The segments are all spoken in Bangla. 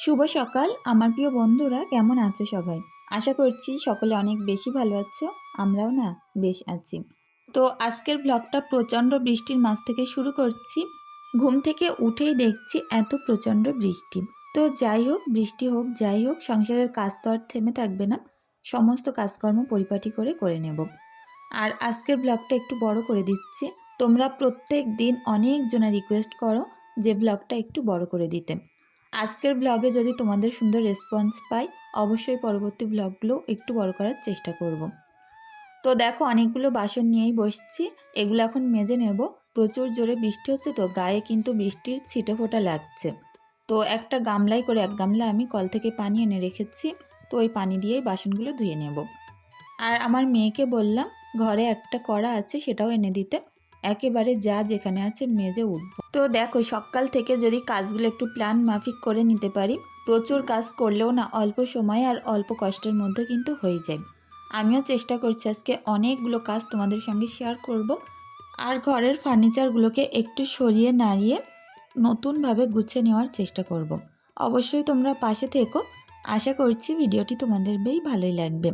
শুভ সকাল, আমার প্রিয় বন্ধুরা, কেমন আছো সবাই? আশা করছি সকলে অনেক বেশি ভালো আছো, আমরাও না বেশ আছি। তো আজকের ব্লগটা প্রচণ্ড বৃষ্টির মাঝ থেকে শুরু করছি। ঘুম থেকে উঠেই দেখছি এত প্রচণ্ড বৃষ্টি। তো যাই হোক, বৃষ্টি হোক, যাই হোক, সংসারের কাজ তো আর থেমে থাকবে না। সমস্ত কাজকর্ম পরিপাটি করে করে নেব। আর আজকের ব্লগটা একটু বড় করে দিচ্ছি। তোমরা প্রত্যেক দিন অনেকজনা রিকোয়েস্ট করো যে ব্লগটা একটু বড় করে দিতে। আজকের ব্লগে যদি তোমাদের সুন্দর রেসপন্স পাই, অবশ্যই পরবর্তী ব্লগগুলো একটু বড় করার চেষ্টা করব। তো দেখো, অনেকগুলো বাসন নিয়েই বসছি। এগুলো এখন মেজে নেব। প্রচুর জোরে বৃষ্টি হচ্ছে তো, গায়ে কিন্তু বৃষ্টির ছিটে ফোটা লাগছে। তো একটা গামলায় করে, এক গামলা আমি কল থেকে পানি এনে রেখেছি। তো ওই পানি দিয়েই বাসনগুলো ধুয়ে নেব। আর আমার মেয়েকে বললাম, ঘরে একটা কড়া আছে, সেটাও এনে দিতে। একেবারে যা যেখানে আছে মেজে উঠব। তো দেখো, সকাল থেকে যদি কাজগুলো একটু প্ল্যান মাফিক করে নিতে পারি, প্রচুর কাজ করলেও না অল্প সময় আর অল্প কষ্টের মধ্যে কিন্তু হয়ে যায়। আমিও চেষ্টা করছি আজকে অনেকগুলো কাজ তোমাদের সঙ্গে শেয়ার করব। আর ঘরের ফার্নিচারগুলোকে একটু সরিয়ে নাড়িয়ে নতুনভাবে গুছিয়ে নেওয়ার চেষ্টা করব। অবশ্যই তোমরা পাশে থেকো। আশা করছি ভিডিওটি তোমাদের বেশ ভালোই লাগবে।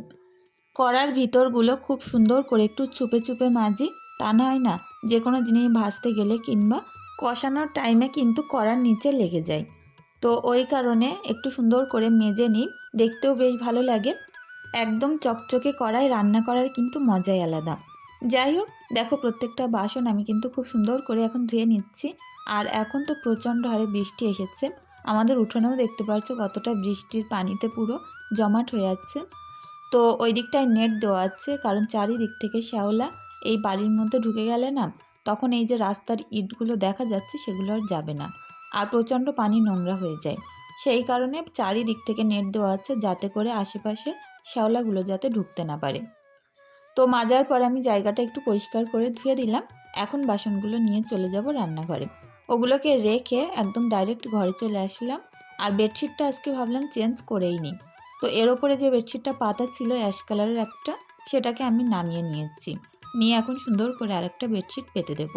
করার ভিতরগুলো খুব সুন্দর করে একটু চুপে চুপে মাজি। তা নয় না যে কোনো জিনিস ভাজতে গেলে কিংবা কষানোর টাইমে কিন্তু কড়ার নিচে লেগে যায়। তো ওই কারণে একটু সুন্দর করে মেজে নিই, দেখতেও বেশ ভালো লাগে। একদম চকচকে কড়াই রান্না করার কিন্তু মজাই আলাদা। যাই হোক, দেখো প্রত্যেকটা বাসন আমি কিন্তু খুব সুন্দর করে এখন ধুয়ে নিচ্ছি। আর এখন তো প্রচণ্ড হারে বৃষ্টি এসেছে। আমাদের উঠোনেও দেখতে পাচ্ছ কতটা বৃষ্টির পানিতে পুরো জমাট হয়ে আছে। তো ওই দিকটায় নেট দেওয়া আছে, কারণ চারিদিক থেকে শ্যাওলা। এই বাড়ির মধ্যে ঢুকে গেলে না, তখন এই যে রাস্তার ইটগুলো দেখা যাচ্ছে সেগুলো আর যাবে না। আর প্রচণ্ড পানি নোংরা হয়ে যায়। সেই কারণে চারিদিক থেকে নেট দেওয়া আছে যাতে করে আশেপাশে শ্যাওলাগুলো যাতে ঢুকতে না পারে। তো মাজার পর আমি জায়গাটা একটু পরিষ্কার করে ধুয়ে দিলাম। এখন বাসনগুলো নিয়ে চলে যাব রান্নাঘরে। ওগুলোকে রেখে একদম ডাইরেক্ট ঘরে চলে আসলাম। আর বেডশিটটা আজকে ভাবলাম চেঞ্জ করেই নিই। তো এর ওপরে যে বেডশিটটা পাতা ছিল অ্যাশ কালারের একটা, সেটাকে আমি নামিয়ে নিয়েছি। নিয়ে এখন সুন্দর করে আরেকটা বেডশিট পেতে দেব।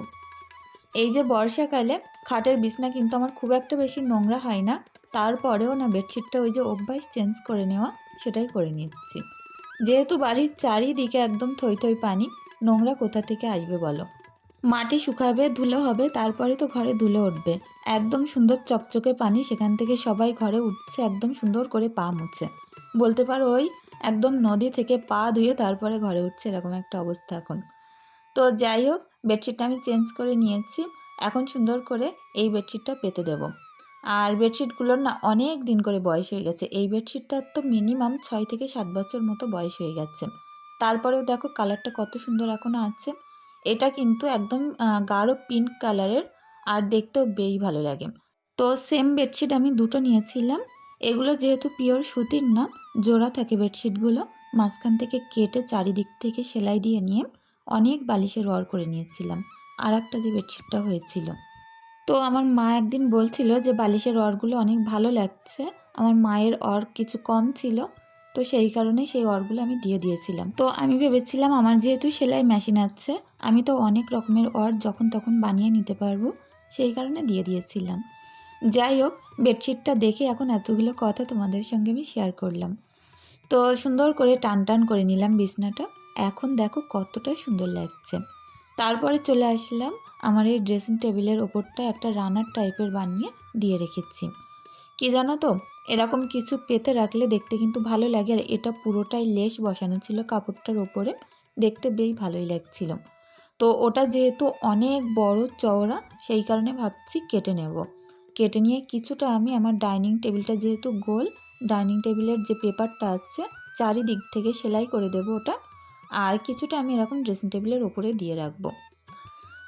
এই যে বর্ষাকালে খাটের বিছনা কিন্তু আমার খুব একটা বেশি নোংরা হয় না, তারপরেও না বেডশিটটা ওই যে অভ্যাস চেঞ্জ করে নেওয়া সেটাই করে নিচ্ছি। যেহেতু বাড়ির চারিদিকে একদম থই থই পানি, নোংরা কোথা থেকে আসবে বলো? মাটি শুকাবে, ধুলো হবে, তারপরে তো ঘরে ধুলো উঠবে। একদম সুন্দর চকচকে পানি, সেখান থেকে সবাই ঘরে উঠছে, একদম সুন্দর করে পা মুছে। বলতে পারো ওই একদম নদী থেকে পা ধুয়ে তারপরে ঘরে উঠছে, এরকম একটা অবস্থা এখন। তো যাই হোক, বেডশিটটা আমি চেঞ্জ করে নিয়েছি। এখন সুন্দর করে এই বেডশিটটা পেতে দেব। আর বেডশিটগুলোর না অনেক দিন করে বয়স হয়ে গেছে। এই বেডশিটটার তো মিনিমাম ছয় থেকে সাত বছর মতো বয়স হয়ে গেছে। তারপরেও দেখো কালারটা কত সুন্দর এখনও আছে। এটা কিন্তু একদম গাঢ় পিঙ্ক কালারের আর দেখতেও বেশ ভালো লাগে। তো সেম বেডশিট আমি দুটো নিয়েছিলাম। এগুলো যেহেতু পিওর সুতির না জোড়া থাকে বেডশিটগুলো, মাঝখান থেকে কেটে চারিদিক থেকে সেলাই দিয়ে নিয়ে অনেক বালিশের ওয়ার করে নিয়েছিলাম। আর একটা যে বেডশিটটা হয়েছিল। তো আমার মা একদিন বলছিল যে বালিশের অরগুলো অনেক ভালো লাগছে, আমার মায়ের অর কিছু কম ছিল, তো সেই কারণে সেই অরগুলো আমি দিয়ে দিয়েছিলাম। তো আমি ভেবেছিলাম আমার যেহেতু সেলাই মেশিন আছে, আমি তো অনেক রকমের অর যখন তখন বানিয়ে নিতে পারব, সেই কারণে দিয়ে দিয়েছিলাম। যাই হোক, বেডশিটটা দেখে এখন এতগুলো কথা তোমাদের সঙ্গে আমি শেয়ার করলাম। তো সুন্দর করে টান টান করে নিলাম বিছনাটা। এখন দেখো কতটা সুন্দর লাগছে। তারপরে চলে আসলাম, আমার এই ড্রেসিং টেবিলের ওপরটা একটা রানার টাইপের বানিয়ে দিয়ে রেখেছি। কি জানো তো, এরকম কিছু পেতে রাখলে দেখতে কিন্তু ভালো লাগে, আর এটা পুরোটাই লেস বসানো ছিল কাপড়টার ওপরে। দেখতে বেশ ভালোই লাগছিল। তো ওটা যেহেতু অনেক বড় চওড়া, সেই কারণে ভাবছি কেটে নেব। কেটে নিয়ে কিছুটা আমি আমার ডাইনিং টেবিলটা যেহেতু গোল, ডাইনিং টেবিলের যে পেপারটা আছে, চারিদিক থেকে সেলাই করে দেব ওটা। আর কিছুটা আমি এরকম ড্রেসিং টেবিলের ওপরে দিয়ে রাখব।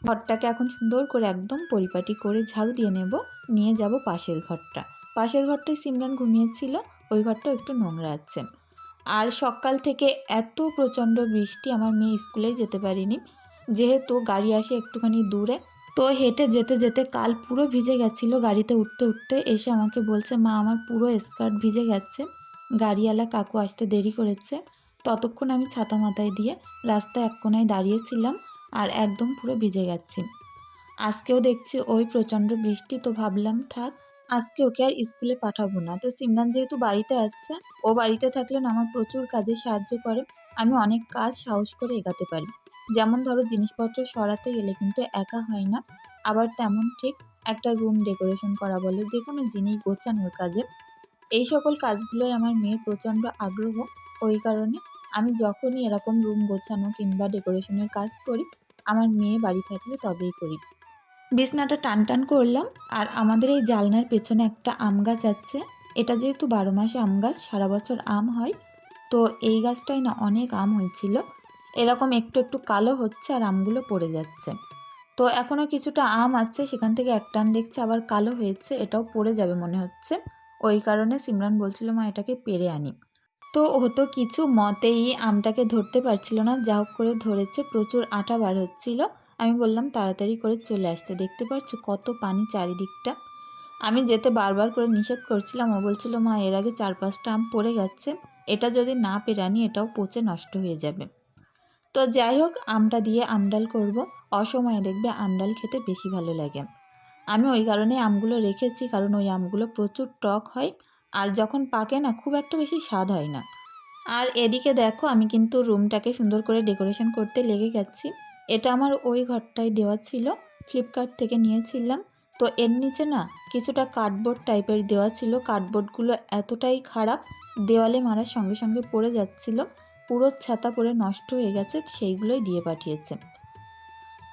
ঘরটাকে এখন সুন্দর করে একদম পরিপাটি করে ঝাড়ু দিয়ে নেব, নিয়ে যাব পাশের ঘরটা। পাশের ঘরটায় সিমরান ঘুমিয়েছিল, ওই ঘরটাও একটু নোংরা আছে। আর সকাল থেকে এত প্রচণ্ড বৃষ্টি, আমার মেয়ে স্কুলে যেতে পারিনি। যেহেতু গাড়ি আসে একটুখানি দূরে তো হেঁটে যেতে যেতে কাল পুরো ভিজে গেছিল গাড়িতে উঠতে উঠতে। এসে আমাকে বলছে, মা, আমার পুরো স্কার্ট ভিজে গেছে। গাড়িওয়ালা কাকু আসতে দেরি করেছে। ততক্ষণ আমি ছাতা মাথায় দিয়ে রাস্তায় এক কোনায় দাঁড়িয়েছিলাম আর একদম পুরো ভিজে গেছি। আজকেও দেখছি ওই প্রচণ্ড বৃষ্টি, তো ভাবলাম, থাক, আজকে ওকে আর স্কুলে পাঠাবো না। তো সিমরান যেহেতু বাড়িতে আছে, ও বাড়িতে থাকলে না, আমার প্রচুর কাজে সাহায্য করে। আমি অনেক কাজ সাহস করে এগাতে পারি। যেমন ধরো জিনিসপত্র সরাতে গেলে কিন্তু একা হয় না। আবার তেমন ঠিক একটা রুম ডেকোরেশন করা বলো যে কোনো জিনিস গোছানোর কাজে। এই সকল কাজগুলোই আমার মেয়ের প্রচণ্ড আগ্রহ। ওই কারণে আমি যখনই এরকম রুম গোছানো কিংবা ডেকোরেশনের কাজ করি, আমার মেয়ে বাড়ি থাকলে তবেই করি। বিছনাটা টান টান করলাম আর আমাদের এই জালনার পেছনে একটা আম গাছ আছে। এটা যেহেতু বারো মাসে আম গাছ, সারা বছর আম হয়। তো এই গাছটাই না অনেক আম হয়েছিল। এরকম একটু একটু কালো হচ্ছে আর আমগুলো পড়ে যাচ্ছে। তো এখনও কিছুটা আম আছে, সেখান থেকে একটা আম দেখছি আবার কালো হয়েছে, এটাও পড়ে যাবে মনে হচ্ছে। ওই কারণে সিমরান বলছিল, মা, এটাকে পেরে আনি। তো ও তো কিছু মতেই আমটাকে ধরতে পারছিল না, যা হোক করে ধরেছে, প্রচুর আটা বার হচ্ছিল। আমি বললাম, তাড়াতাড়ি করে চলে আসতে। দেখতে পাচ্ছ কত পানি চারিদিকটা? আমি যেতে বারবার করে নিষেধ করছিলাম। ও বলছিল, মা, এর আগে চার পাঁচটা আম পড়ে গেছে। এটা যদি না পেরানি এটাও পচে নষ্ট হয়ে যাবে। তো যাই হোক, আমটা দিয়ে আমডাল করব। অসময়ে দেখবে আমডাল খেতে বেশি ভালো লাগে। আমি ওই কারণে আমগুলো রেখেছি, কারণ ওই আমগুলো প্রচুর টক হয় আর যখন পাকে না, খুব একটা বেশি স্বাদ হয় না। আর এদিকে দেখো, আমি কিন্তু রুমটাকে সুন্দর করে ডেকোরেশন করতে লেগে গেছি। এটা আমার ওই ঘরটায় দেওয়া ছিল, ফ্লিপকার্ট থেকে নিয়েছিলাম। তো এর নিচে না, কিছুটা কার্ডবোর্ড টাইপের দেওয়া ছিল। কার্ডবোর্ডগুলো এতটাই খারাপ, দেওয়ালে মারার সঙ্গে সঙ্গে পড়ে যাচ্ছিল। পুরো ছাতা পরে নষ্ট হয়ে গেছে, সেইগুলোই দিয়ে পাঠিয়েছে।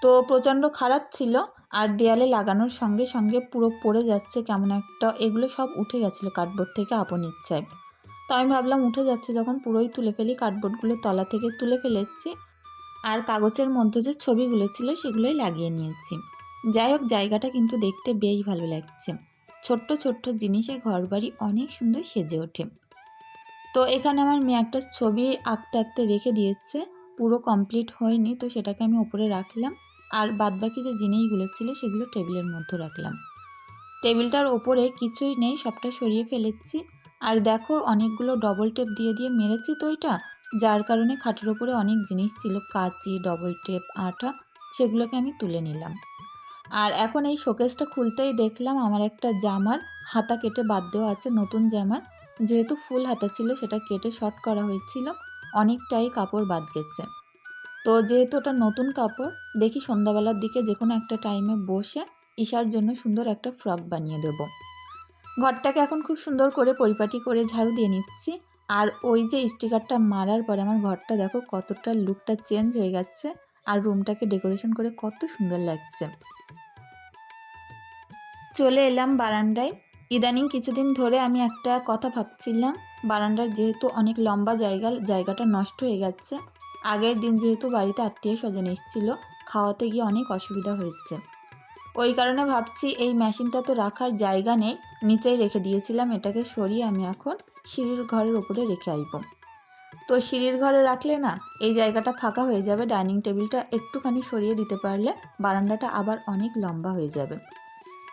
তো প্রচণ্ড খারাপ ছিল, আর দেয়ালে লাগানোর সঙ্গে সঙ্গে পুরো পড়ে যাচ্ছে কেমন একটা, এগুলো সব উঠে গেছিল কার্ডবোর্ড থেকে আপন ইচ্ছায়। তো আমি ভাবলাম উঠে যাচ্ছে যখন পুরোই তুলে ফেলি, কার্ডবোর্ডগুলো তলা থেকে তুলে ফেলেছি, আর কাগজের মধ্যে যে ছবিগুলো ছিল সেগুলোই লাগিয়ে নিয়েছি। যাই হোক, জায়গাটা কিন্তু দেখতে বেশ ভালো লাগছে। ছোট্ট ছোট্ট জিনিসে ঘরবাড়ি অনেক সুন্দর সেজে ওঠে। তো এখানে আমার মেয়ে একটা ছবি আঁকতে আঁকতে রেখে দিয়েছে। পুরো কমপ্লিট হয়নি, তো সেটাকে আমি ওপরে রাখলাম। আর বাদবাকি যে জিনিসগুলো ছিল সেগুলো টেবিলের মধ্যে রাখলাম। টেবিলটার ওপরে কিছুই নেই, সবটা সরিয়ে ফেলেছি। আর দেখো, অনেকগুলো ডবল টেপ দিয়ে দিয়ে মেরেছি তো ওইটা যার কারণে খাটের ওপরে অনেক জিনিস ছিল, কাঁচি ডবল টেপ আটা সেগুলোকে আমি তুলে নিলাম। আর এখন এই শোকেসটা খুলতেই দেখলাম আমার একটা জামার হাতা কেটে বাদ দেওয়া আছে, নতুন জামার। যেহেতু ফুল হাতা ছিল, সেটা কেটে শর্ট করা হয়েছিল। অনেকটাই কাপড় বাদ গেছে। তো যেহেতু ওটা নতুন কাপড়, দেখি সন্ধ্যাবেলার দিকে যে কোনো একটা টাইমে বসে ঈশার জন্য সুন্দর একটা ফ্রক বানিয়ে দেব। ঘরটাকে এখন খুব সুন্দর করে পরিপাটি করে ঝাড়ু দিয়ে নিচ্ছি। আর ওই যে স্টিকারটা মারার পরে আমার ঘরটা দেখো কতটা লুকটা চেঞ্জ হয়ে গেছে, আর রুমটাকে ডেকোরেশন করে কত সুন্দর লাগছে। চলে এলাম বারান্দায়। ইদানিং কিছুদিন ধরে আমি একটা কথা ভাবছিলাম, বারান্দার যেহেতু অনেক লম্বা জায়গা, জায়গাটা নষ্ট হয়ে গেছে। আগের দিন যেহেতু বাড়িতে আত্মীয় স্বজন এসেছিল, খাওয়াতে গিয়ে অনেক অসুবিধা হয়েছে। ওই কারণে ভাবছি এই মেশিনটা তো রাখার জায়গা নেই, নিচেই রেখে দিয়েছিলাম, এটাকে সরিয়ে আমি এখন সিঁড়ির ঘরের ওপরে রেখে আইব। তো সিঁড়ির ঘরে রাখলে না, এই জায়গাটা ফাঁকা হয়ে যাবে, ডাইনিং টেবিলটা একটুখানি সরিয়ে দিতে পারলে বারান্দাটা আবার অনেক লম্বা হয়ে যাবে।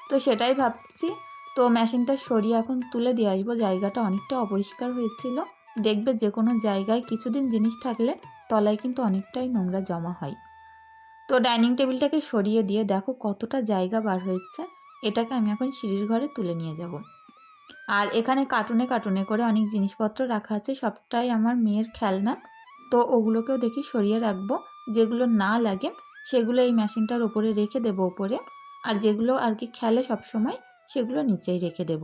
তো সেটাই ভাবছি তো মেশিনটা সরিয়ে এখন তুলে দিয়ে আসব। জায়গাটা অনেকটা অপরিষ্কার হয়েছিল। দেখবে যে কোনো জায়গায় কিছুদিন জিনিস থাকলে তলায় কিন্তু অনেকটাই নোংরা জমা হয়। তো ডাইনিং টেবিলটাকে সরিয়ে দিয়ে দেখো কতটা জায়গা বার হয়েছে। এটাকে আমি এখন সিঁড়ির ঘরে তুলে নিয়ে যাব। আর এখানে কার্টুনে কার্টুনে করে অনেক জিনিসপত্র রাখা আছে। সবটাই আমার মেয়ের খেলনা। তো ওগুলোকেও দেখি সরিয়ে রাখব। যেগুলো না লাগে সেগুলো এই মেশিনটার ওপরে রেখে দেবো ওপরে। আর যেগুলো আর কি খেলে সবসময় সেগুলো নিচেই রেখে দেব।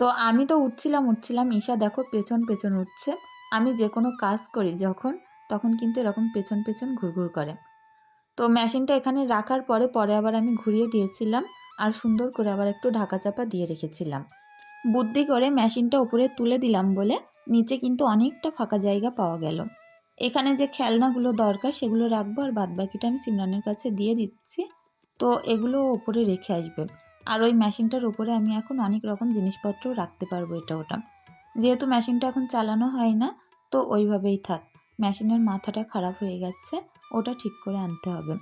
তো আমি তো উঠছিলাম উঠছিলাম। ঈশা দেখো পেছন পেছন উঠছে। আমি যে কোনো কাজ করি যখন, তখন কিন্তু এরকম পেছন পেছন ঘুরঘুর করে। তো মেশিনটা এখানে রাখার পরে পরে আবার আমি ঘুরিয়ে দিয়েছিলাম আর সুন্দর করে আবার একটু ঢাকা চাপা দিয়ে রেখেছিলাম। বুদ্ধি করে মেশিনটা উপরে তুলে দিলাম বলে নিচে কিন্তু অনেকটা ফাঁকা জায়গা পাওয়া গেল। এখানে যে খেলনাগুলো দরকার সেগুলো রাখব আর বাদবাকিটা আমি সিমরানের কাছে দিয়ে দিচ্ছি। তো এগুলো ওপরে রেখে আসবে। আর ওই মেশিনটার উপরে আমি এখন অনেক রকম জিনিসপত্র রাখতে পারব এটা ওটা। যেহেতু মেশিনটা এখন চালানো হয় না, তো ওইভাবেই থাক। মেশিনের মাথাটা খারাপ হয়ে গেছে, ওটা ঠিক করে আনতে হবে।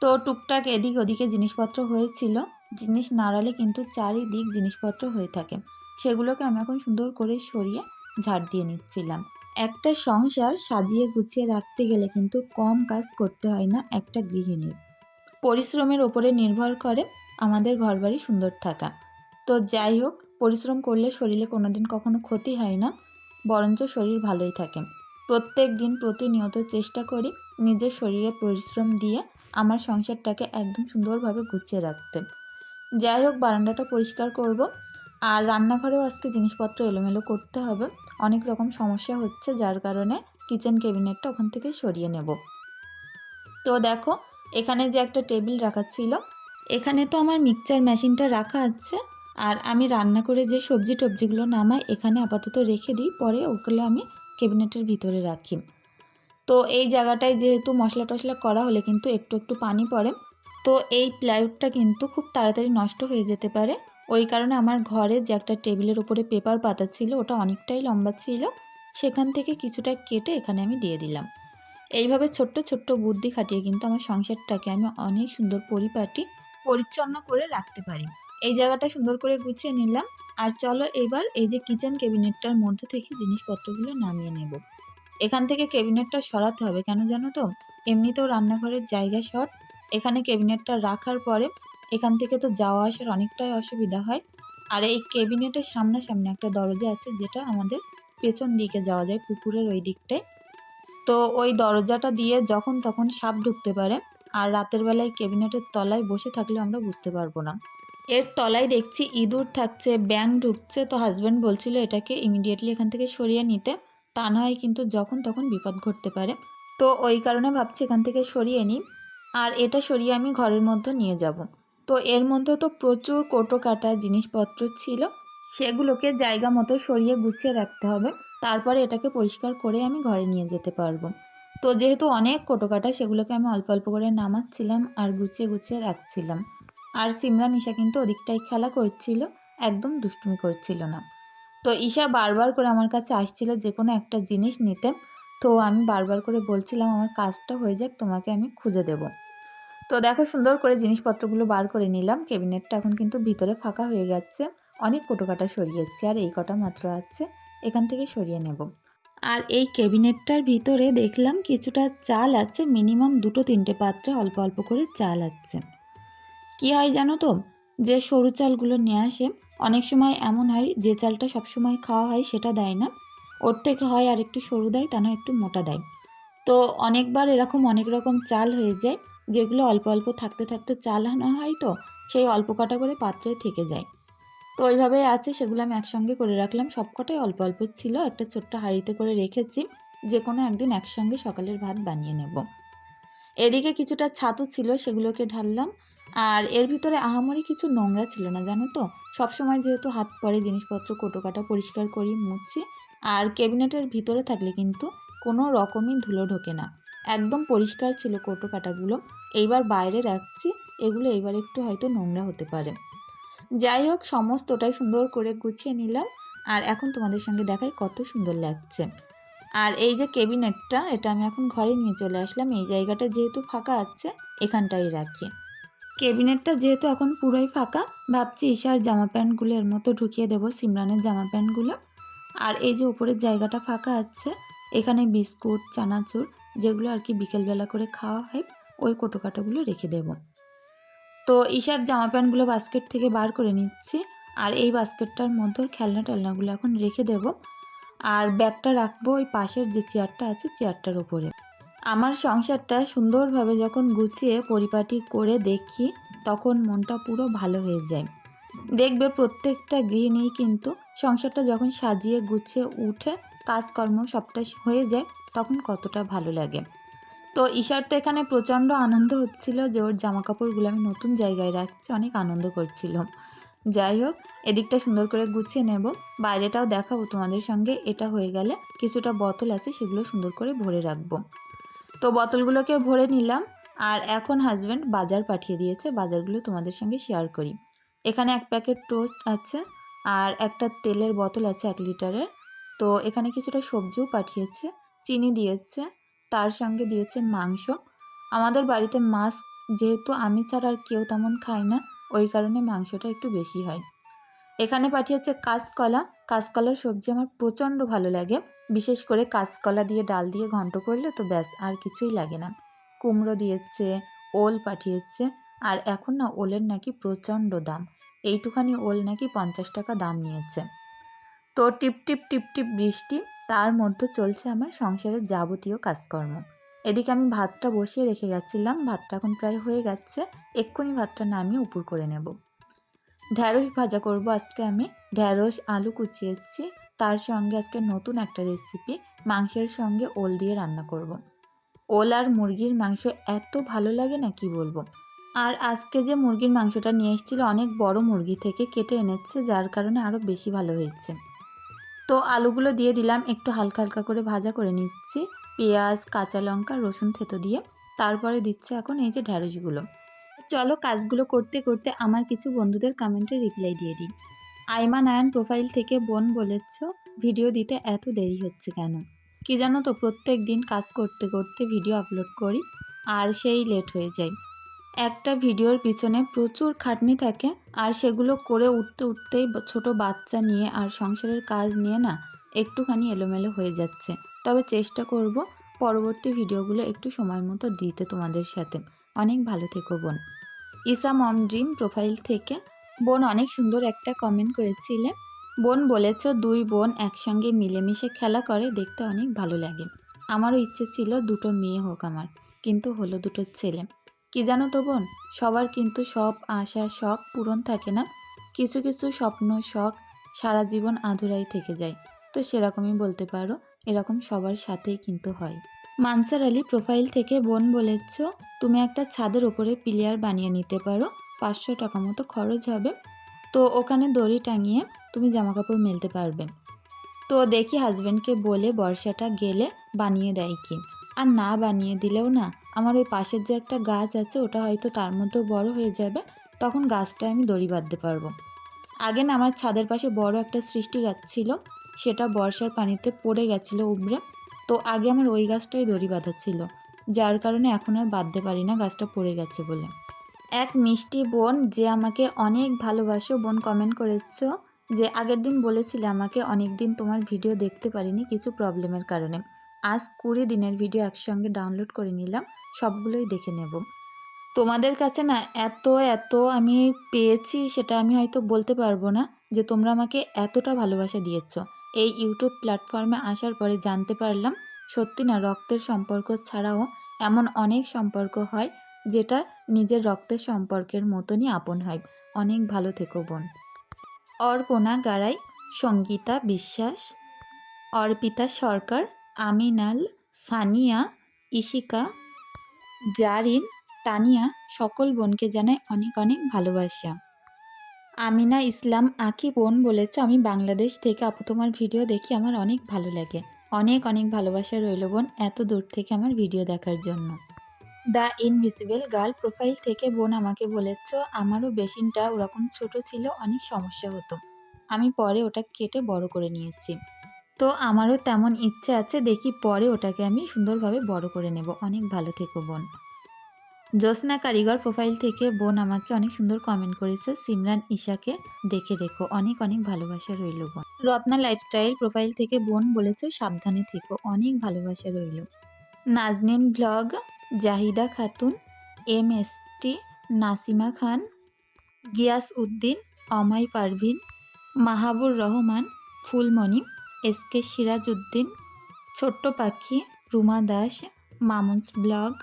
তো টুকটাক এদিক ওদিকে জিনিসপত্র হয়েছিল, জিনিস নাড়ালে কিন্তু চারিদিক জিনিসপত্র হয়ে থাকে। সেগুলোকে আমি এখন সুন্দর করে সরিয়ে ঝাড় দিয়ে নিচ্ছিলাম। একটা সংসার সাজিয়ে গুছিয়ে রাখতে গেলে কিন্তু কম কাজ করতে হয় না একটা গৃহিণীর। পরিশ্রমের ওপরে নির্ভর করে আমাদের ঘরবাড়ি সুন্দর থাকা। তো যাই হোক, পরিশ্রম করলে শরীরে কোনো দিন কখনো ক্ষতি হয় না, বরঞ্চ শরীর ভালোই থাকে। প্রত্যেক দিন প্রতিনিয়ত চেষ্টা করি নিজের শরীরে পরিশ্রম দিয়ে আমার সংসারটাকে একদম সুন্দরভাবে গুছিয়ে রাখতে। যাই হোক, বারান্দাটা পরিষ্কার করব। আর রান্নাঘরেও আজকে জিনিসপত্র এলোমেলো করতে হবে। অনেক রকম সমস্যা হচ্ছে, যার কারণে কিচেন ক্যাবিনেটটা ওখান থেকে সরিয়ে নেব। তো দেখো, এখানে যে একটা টেবিল রাখা ছিল এখানে তো আমার মিক্সচার মেশিনটা রাখা আছে। আর আমি রান্না করে যে সবজি টবজিগুলো নামাই, এখানে আপাতত রেখে দিই, পরে ওগুলো আমি ক্যাবিনেটের ভিতরে রাখি। তো এই জায়গাটায় যেহেতু মশলা টশলা করা হলে কিন্তু একটু একটু পানি পড়ে, তো এই প্লাইউডটা কিন্তু খুব তাড়াতাড়ি নষ্ট হয়ে যেতে পারে। ওই কারণে আমার ঘরে যে একটা টেবিলের উপরে পেপার পাতা ছিল, ওটা অনেকটাই লম্বা ছিল, সেখান থেকে কিছুটা কেটে এখানে আমি দিয়ে দিলাম। এইভাবে ছোট্ট ছোট্ট বুদ্ধি খাটিয়ে কিন্তু আমার সংসারটাকে আমি অনেক সুন্দর পরিপাটি পরিচ্ছন্ন করে রাখতে পারি। এই জায়গাটা সুন্দর করে গুছিয়ে নিলাম। আর চলো এবার এই যে কিচেন ক্যাবিনেটটার মধ্যে থেকে জিনিসপত্রগুলো নামিয়ে নেব। এখান থেকে ক্যাবিনেটটা সরাতে হবে, কেন জানো তো? এমনিতেও রান্নাঘরের জায়গা শর্ট এখানে ক্যাবিনেটটা রাখার পরে এখান থেকে তো যাওয়া আসার অনেকটাই অসুবিধা হয়। আর এই ক্যাবিনেটের সামনাসামনি একটা দরজা আছে, যেটা আমাদের পেছন দিকে যাওয়া যায়, পুকুরের ওই দিকটায়। তো ওই দরজাটা দিয়ে যখন তখন সাপ ঢুকতে পারে আর রাতের বেলায় ক্যাবিনেটের তলায় বসে থাকলে আমরা বুঝতে পারব না। এর তলায় দেখছি ইঁদুর থাকছে ব্যাং ঢুকছে, তো হাজব্যান্ড বলছিল এটাকে ইমিডিয়েটলি এখান থেকে সরিয়ে নিতে। তা নয় কিন্তু যখন তখন বিপদ ঘটতে পারে। তো ওই কারণে ভাবছি এখান থেকে সরিয়ে নিই। আর এটা সরিয়ে আমি ঘরের মধ্যে নিয়ে যাব। তো এর মধ্যে তো প্রচুর কোটো কাটা জিনিসপত্র ছিল। সেগুলোকে জায়গা মতো সরিয়ে গুছিয়ে রাখতে হবে। তারপরে এটাকে পরিষ্কার করে আমি ঘরে নিয়ে যেতে পারব। তো যেহেতু অনেক কোটো কাটা সেগুলোকে আমি অল্প অল্প করে নামাচ্ছিলাম আর গুছিয়ে গুছিয়ে রাখছিলাম। আর সিমরান, ঈশা কিন্তু ওদিকটাই খেলা করছিল, একদম দুষ্টুমি করছিল না। তো ঈশা বারবার করে আমার কাছে আসছিল যে কোনো একটা জিনিস নিতে। তো আমি বারবার করে বলছিলাম, আমার কাজটা হয়ে যাক, তোমাকে আমি খুঁজে দেব। তো দেখো সুন্দর করে জিনিসপত্রগুলো বার করে নিলাম। ক্যাবিনেটটা এখন কিন্তু ভিতরে ফাঁকা হয়ে গেছে। অনেক কোটো কাটা সরিয়েছে, আর এই কটা মাত্র আছে, এখান থেকে সরিয়ে নেব। আর এই ক্যাবিনেটটার ভিতরে দেখলাম কিছুটা চাল আছে, মিনিমাম দুটো তিনটে পাত্রে অল্প অল্প করে চাল আছে। কি হয় জানো তো? যে সরু চালগুলো নিয়ে আসে, অনেক সময় এমন হয় যে চালটা সবসময় খাওয়া হয় সেটা দেয় না। ওর থেকে হয় আর একটু সরু দেয়, তা না একটু মোটা দেয়। তো অনেকবার এরকম অনেক রকম চাল হয়ে যায়, যেগুলো অল্প অল্প থাকতে থাকতে চাল আনা হয় তো, সেই অল্প কটা করে পাত্রে থেকে যায়। তো ওইভাবে আছে, সেগুলো আমি একসঙ্গে করে রাখলাম। সবকটাই অল্প অল্প ছিল, একটা ছোট্ট হাঁড়িতে করে রেখেছি। যে কোনো একদিন একসঙ্গে সকালের ভাত বানিয়ে নেব। এদিকে কিছুটা ছাতু ছিল, সেগুলোকে ঢাললাম। আর এর ভিতরে আহামরি কিছু নোংরা ছিল না, জানো তো? সবসময় যেহেতু হাত পরে জিনিসপত্র কোটোকাটা পরিষ্কার করি, মুছি। আর ক্যাবিনেটের ভিতরে থাকলে কিন্তু কোনো রকমই ধুলো ঢোকে না। একদম পরিষ্কার ছিল কোটো কাটাগুলো এইবার বাইরে রাখছি, এগুলো এইবার একটু হয়তো নোংরা হতে পারে। যাই হোক, সমস্তটাই সুন্দর করে গুছিয়ে নিলাম। আর এখন তোমাদের সঙ্গে দেখাই কত সুন্দর লাগছে। আর এই যে ক্যাবিনেটটা, এটা আমি এখন ঘরে নিয়ে চলে আসলাম। এই জায়গাটা যেহেতু ফাঁকা আছে, এখানটাই রাখি। ক্যাবিনেটটা যেহেতু এখন পুরোই ফাঁকা, ভাবছি ঈশার জামা প্যান্টগুলো এর মতো ঢুকিয়ে দেবো, সিমরানের জামা প্যান্টগুলো। আর এই যে উপরের জায়গাটা ফাঁকা আছে, এখানে বিস্কুট, চানাচুর, যেগুলো আর কি বিকেলবেলা করে খাওয়া হয়, ওই কোটোকাটাগুলো রেখে দেব। তো ঈশার জামা প্যান্টগুলো বাস্কেট থেকে বার করে নিচ্ছি। আর এই বাস্কেটটার মধ্যে খেলনা টেলনাগুলো এখন রেখে দেব। আর ব্যাগটা রাখব ওই পাশের যে চেয়ারটা আছে চেয়ারটার উপরে। আমার সংসারটা সুন্দরভাবে যখন গুছিয়ে পরিপাটি করে দেখি, তখন মনটা পুরো ভালো হয়ে যায়। দেখবে প্রত্যেকটা গৃহিণী কিন্তু সংসারটা যখন সাজিয়ে গুছিয়ে উঠে, কাজকর্ম সবটা হয়ে যায়, তখন কতটা ভালো লাগে। তো ঈশার তো এখানে প্রচণ্ড আনন্দ হচ্ছিল যে ওর জামা কাপড়গুলো আমি নতুন জায়গায় রাখছি, অনেক আনন্দ করছিলাম যাই হোক, এদিকটা সুন্দর করে গুছিয়ে নেব। বাইরেটাও দেখাবো তোমাদের সঙ্গে, এটা হয়ে গেলে কিছুটা বোতল আছে, সেগুলো সুন্দর করে ভরে রাখব। তো বোতলগুলোকে ভরে নিলাম, আর এখন হাজব্যান্ড বাজার পাঠিয়ে দিয়েছে, বাজারগুলো তোমাদের সঙ্গে শেয়ার করি। এখানে এক প্যাকেট টোস্ট আছে, আর একটা তেলের বোতল আছে এক লিটারের তো এখানে কিছুটা সবজিও পাঠিয়েছে, চিনি দিয়েছে তার সঙ্গে দিয়েছে মাংস। আমাদের বাড়িতে মাছ যেহেতু আমি ছাড়া আর কেউ তেমন খায় না, ওই কারণে মাংসটা একটু বেশি হয়। এখানে পাঠিয়েছে কাঁচকলা। কাঁচকলার সবজি আমার প্রচণ্ড ভালো লাগে। বিশেষ করে কাঁচকলা দিয়ে ডাল দিয়ে ঘন্ট করলে তো ব্যাস, আর কিছুই লাগে না। কুমড়ো দিয়েছে, ওল পাঠিয়েছে, আর এখন না ওলের নাকি প্রচণ্ড দাম। এইটুখানি ওল নাকি পঞ্চাশ টাকা দাম নিয়েছে। তো টিপ টিপ টিপ টিপ বৃষ্টি তার মধ্যে চলছে আমার সংসারের যাবতীয় কাজকর্ম। এদিকে আমি ভাতটা বসিয়ে রেখে গেছিলাম, ভাতটা এখন প্রায় হয়ে গেছে, এক্ষুনি ভাতটা নামিয়ে উপর করে নেব। ঢ্যাঁড়স ভাজা করব আজকে আমি। ঢ্যাঁড়স আলু কুচিয়েছি, তার সঙ্গে আজকে নতুন একটা রেসিপি মাংসের সঙ্গে ওল দিয়ে রান্না করব। ওল আর মুরগির মাংস এত ভালো লাগে না, কি বলব? আর আজকে যে মুরগির মাংসটা নিয়ে এসেছিল, অনেক বড় মুরগি থেকে কেটে এনেছে, যার কারণে আরও বেশি ভালো হয়েছে। তো আলুগুলো দিয়ে দিলাম, একটু হালকা হালকা করে ভাজা করে নিচ্ছি। পেঁয়াজ, কাঁচা লঙ্কা, রসুন থেতো দিয়ে। তারপরে দিচ্ছে এখন এই যে ঢ্যাঁড়সগুলো চলো কাজগুলো করতে করতে আমার কিছু বন্ধুদের কমেন্টে রিপ্লাই দিয়ে দিই। আইমা নায়ন প্রোফাইল থেকে বোন বলেছ, ভিডিও দিতে এত দেরি হচ্ছে কেন? কি জানো তো প্রত্যেক দিন কাজ করতে করতে ভিডিও আপলোড করি, আর সেই লেট হয়ে যায়। একটা ভিডিওর পিছনে প্রচুর খাটনি থাকে, আর সেগুলো করে উঠতে উঠতেই ছোট বাচ্চা নিয়ে আর সংসারের কাজ নিয়ে না একটুখানি এলোমেলো হয়ে যাচ্ছে। তবে চেষ্টা করব পরবর্তী ভিডিওগুলো একটু সময় মতো দিতে তোমাদের সাথে। অনেক ভালো থেকো, বোন। ইসা মম ড্রিম প্রোফাইল থেকে বোন অনেক সুন্দর একটা কমেন্ট করেছিলে। বোন বলেছ, দুই বোন একসঙ্গে মিলেমিশে খেলা করে, দেখতে অনেক ভালো লাগে। আমারও ইচ্ছে ছিল দুটো মেয়ে হোক আমার, কিন্তু হলো দুটো ছেলে। কি জানো তো বোন? সবার কিন্তু সব আশা, শখ পূরণ থাকে না। কিছু কিছু স্বপ্ন, শখ সারা জীবন আধুরাই থেকে যায়। তো সেরকমই বলতে পারো, এরকম সবার সাথেই কিন্তু হয়। মানসার আলী প্রোফাইল থেকে বোন বলেছ, তুমি একটা ছাদের ওপরে পিলিয়ার বানিয়ে নিতে পারো, পাঁচশো টাকা মতো খরচ হবে। তো ওখানে দড়ি টাঙিয়ে তুমি জামাকাপড় মেলতে পারবে। তো দেখি হাজব্যান্ডকে বলে বর্ষাটা গেলে বানিয়ে দেয় কি। আর না বানিয়ে দিলেও না, আমার ওই পাশের যে একটা গাছ আছে ওটা হয়তো তার মধ্যেও বড় হয়ে যাবে, তখন গাছটা আমি দড়ি বাঁধতে পারব। আগে না আমার ছাদের পাশে বড় একটা সৃষ্টি গাছ ছিল, সেটা বর্ষার পানিতে পড়ে গেছিল উবড়ে, তো আগে আমার ওই গাছটাই দড়ি বাঁধা ছিল, যার কারণে এখন আর বাঁধতে পারি না গাছটা পড়ে গেছে বলে। এক মিষ্টি বোন যে আমাকে অনেক ভালোবাসো, বোন কমেন্ট করেছ যে আগের দিন বলেছিলে আমাকে অনেক দিন তোমার ভিডিও দেখতে পারিনি, কিছু প্রবলেমের কারণে। আজ কুড়ি দিনের ভিডিও একসঙ্গে ডাউনলোড করে নিলাম, সবগুলোই দেখে নেব। তোমাদের কাছে না এত এত আমি পেয়েছি সেটা আমি হয়তো বলতে পারব না যে তোমরা আমাকে এতটা ভালোবাসা দিয়েছ। এই ইউটিউব প্ল্যাটফর্মে আসার পরে জানতে পারলাম, সত্যি না রক্তের সম্পর্ক ছাড়াও এমন অনেক সম্পর্ক হয় যেটা নিজের রক্তের সম্পর্কের মতনই আপন হয়। অনেক ভালো থেকো বোন। অর্পণা গাড়াই, সঙ্গীতা বিশ্বাস, অর্পিতা সরকার আমিনাল, সানিয়া ইশিকা জারিন, তানিয়া সকল বোনকে জানাই অনেক অনেক ভালোবাসা। আমিনা ইসলাম আকি বোন বলেছে, আমি বাংলাদেশ থেকে, আপু তোমার ভিডিও দেখি, আমার অনেক ভালো লাগে। অনেক অনেক ভালোবাসা রইল বোন, এত দূর থেকে আমার ভিডিও দেখার জন্য। দ্য ইনভিসিবল গার্ল প্রোফাইল থেকে বোন আমাকে বলেছ, আমারও বেসিনটা ওরকম ছোট ছিল, অনেক সমস্যা হতো। আমি পরে ওটা কেটে বড় করে নিয়েছি। তো আমারও তেমন ইচ্ছে আছে, দেখি পরে ওটাকে আমি সুন্দরভাবে বড় করে নেব। অনেক ভালো থেকো, বোন। জ্যোৎস্না কারিগর প্রোফাইল থেকে বোন আমাকে অনেক সুন্দর কমেন্ট করেছে। সিমরান ঈশাকে দেখে রেখো। অনেক অনেক ভালোবাসা রইল, বোন। রত্না লাইফস্টাইল প্রোফাইল থেকে বোন বলেছে, সাবধানে থেকো। অনেক ভালোবাসা রইল। Nazneen blog Zahida Khatun, M S T, Nasima Khan, Gias Uddin Amay Parvin, Mahabur Rahman, Phulmoni S K Siraj Uddin ছোট্ট পাখি রুমা দাস, মামুনস ব্লগ।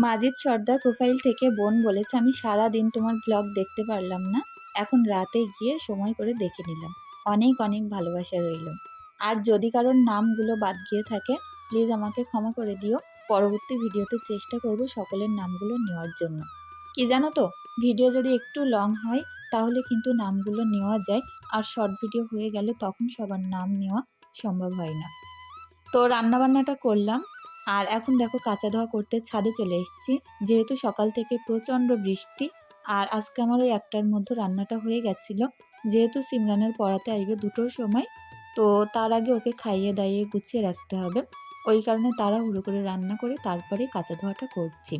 মাজিদ সর্দার প্রোফাইল থেকে বোন বলেছে, আমি সারা দিন তোমার ব্লগ দেখতে পারলাম না। এখন রাতে গিয়ে সময় করে দেখে নিলাম। অনেক অনেক ভালোবাসা রইল। আর যদি কারোর নামগুলো বাদ গিয়ে থাকে প্লিজ আমাকে ক্ষমা করে দিও। পরবর্তী ভিডিওতে চেষ্টা করব সকলের নামগুলো নেওয়ার জন্য। কি জানো তো, ভিডিও যদি একটু লং হয়, তাহলে কিন্তু নামগুলো নেওয়া যায়। আর শর্ট ভিডিও হয়ে গেলে তখন সবার নাম নেওয়া সম্ভব হয় না। তো রান্নাবান্নাটা করলাম, আর এখন দেখো কাঁচা ধোয়া করতে ছাদে চলে এসেছি। যেহেতু সকাল থেকে প্রচণ্ড বৃষ্টি, আর আজকে আমার ওই একটার মধ্যে রান্নাটা হয়ে গেছিল। যেহেতু সিমরানের পড়াতে আসবে দুটোর সময়, তো তার আগে ওকে খাইয়ে দাইয়ে গুছিয়ে রাখতে হবে। ওই কারণে তারা হুড়ো করে রান্না করে তারপরে কাঁচা ধোয়াটা করছি।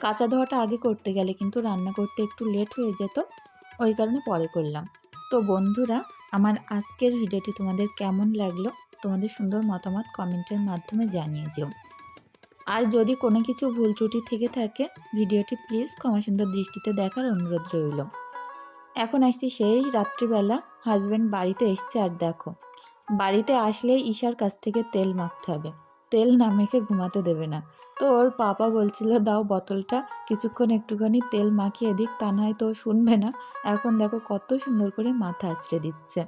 কাঁচা ধোয়াটা আগে করতে গেলে কিন্তু রান্না করতে একটু লেট হয়ে যেত, ওই কারণে পরে করলাম। তো বন্ধুরা, আমার আজকের ভিডিওটি তোমাদের কেমন লাগল তোমাদের সুন্দর মতামত কমেন্টের মাধ্যমে জানিয়ে যেও আর যদি কোনো কিছু ভুল ত্রুটি থেকে থাকে, ভিডিওটি প্লিজ ক্ষমা সুন্দর দৃষ্টিতে দেখার অনুরোধ রইল। এখন আসছি সেই রাত্রিবেলা হাজব্যান্ড বাড়িতে এসছে আর দেখো, বাড়িতে আসলেই ঈশার কাছ থেকে তেল মাখতে হবে। তেল না মেখে ঘুমাতে দেবে না। তো ওর পাপা বলছিল, দাও বোতলটা, কিছুক্ষণ একটুখানি তেল মাখিয়ে দিক, তা নয় তো শুনবে না। এখন দেখো কত সুন্দর করে মাথা আঁচড়ে দিচ্ছে।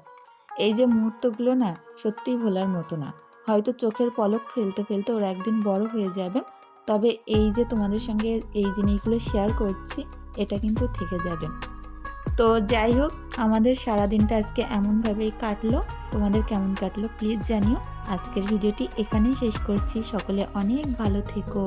এই যে মুহূর্তগুলো না, সত্যিই ভোলার মতো না। হয়তো চোখের পলক ফেলতে ফেলতে ওরা একদিন বড় হয়ে যাবে। তবে এই যে তোমাদের সঙ্গে এই জিনিসগুলো শেয়ার করছি, এটা কিন্তু থেকে যাবে। তো যাই হোক, আমাদের সারাদিনটা আজকে এমনভাবেই কাটলো। তোমাদের কেমন কাটলো প্লিজ জানিও। আজকের ভিডিওটি এখানেই শেষ করছি। সকলে অনেক ভালো থেকো।